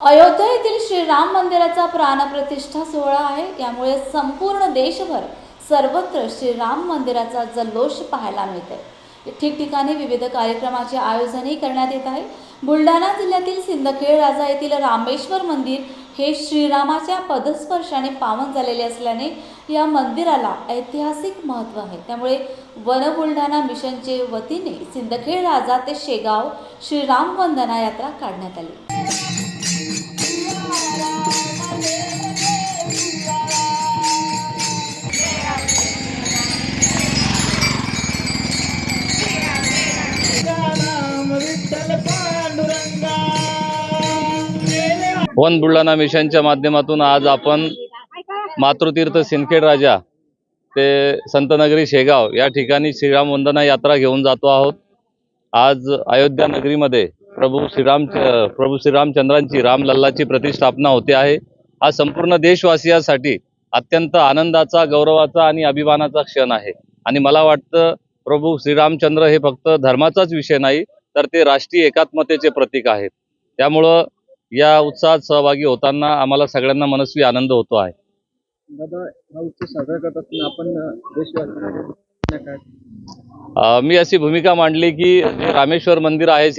अयोध्या येथील श्रीराम मंदिराचा प्राणप्रतिष्ठा सोहळा आहे. यामुळे संपूर्ण देशभर सर्वत्र श्रीराम मंदिराचा जल्लोष पाहायला मिळते ठिकठिकाणी विविध कार्यक्रमाचे आयोजनही करण्यात येत आहे. बुलढाणा जिल्ह्यातील सिंदखेड राजा येथील रामेश्वर मंदिर हे श्रीरामाच्या पदस्पर्शाने पावन झालेले असल्याने या मंदिराला ऐतिहासिक महत्त्व आहे. त्यामुळे वन बुलढाणा मिशनचे वतीने सिंदखेड राजा ते शेगाव श्रीराम वंदना यात्रा काढण्यात आली. वन बुलढाणा मिशनच्या माध्यमातून आज आपण मातृतीर्थ सिंदखेड राजा ते संतनगरी शेगाव या ठिकाणी श्रीराम वंदना यात्रा घेऊन जातो आहोत. आज अयोध्या नगरीमध्ये प्रभू श्रीराम प्रभू श्रीरामचंद्रांची रामलल्लाची प्रतिष्ठापना होते आहे. हा संपूर्ण देशवासियांसाठी अत्यंत आनंदाचा गौरवाचा आणि अभिमानाचा क्षण आहे. आणि मला वाटतं प्रभू श्रीरामचंद्र हे फक्त धर्माचाच विषय नाही तर ते राष्ट्रीय एकात्मतेचे प्रतीक आहेत. त्यामुळं या उत्साहात सहभागी होताना आम्हाला सगळ्यांना मनस्वी आनंद होतो आहे. मी अशी भूमिका मांडली की रामेश्वर मंदिर आहे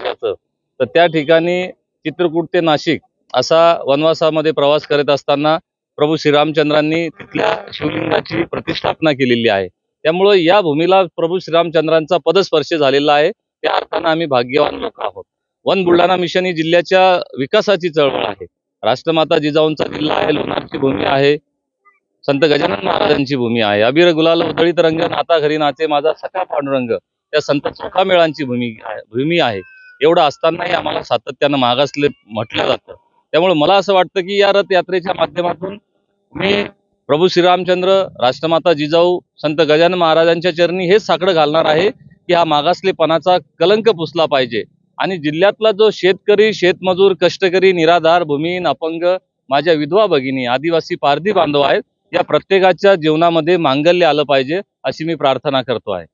सिंदखेड तर त्या ठिकाणी चित्रकूट ते नाशिक असा वनवासामध्ये प्रवास करत असताना प्रभू श्रीरामचंद्रांनी तिथल्या शिवलिंगाची प्रतिष्ठापना केलेली आहे. त्यामुळं या भूमीला प्रभू श्रीरामचंद्रांचा पदस्पर्श झालेला आहे. त्या अर्थानं आम्ही भाग्यवान लोक आहोत. वन बुलढाणा मिशन ही जिल्ह्याच्या विकासाची चळवळ आहे. राष्ट्रमाता जिजाऊंचा जिल्हा आहे लोणारची भूमी आहे संत गजानन महाराजांची भूमी आहे. अबीर गुलाल उदळीत रंग नाता घरी नाचे माझा सखा पांडुरंग त्या संत चोखामेळांची भूमी भूमी आहे. एवढं असतानाही आम्हाला सातत्यानं मागासले म्हटलं जातं. त्यामुळे मला असं वाटतं की या रथयात्रेच्या माध्यमातून मी प्रभू श्रीरामचंद्र राष्ट्रमाता जिजाऊ संत गजानन महाराजांच्या चरणी हेच साकडं घालणार आहे की हा मागासलेपणाचा कलंक पुसला पाहिजे. आणि जिल्ह्यातला जो शेतकरी शेतमजूर कष्टकरी निराधार भूमिहीन अपंग माझ्या विधवा भगिनी आदिवासी पारधी बांधव आहेत या प्रत्येकाच्या जीवनामध्ये मांगल्य आलं पाहिजे अशी मी प्रार्थना करतो आहे.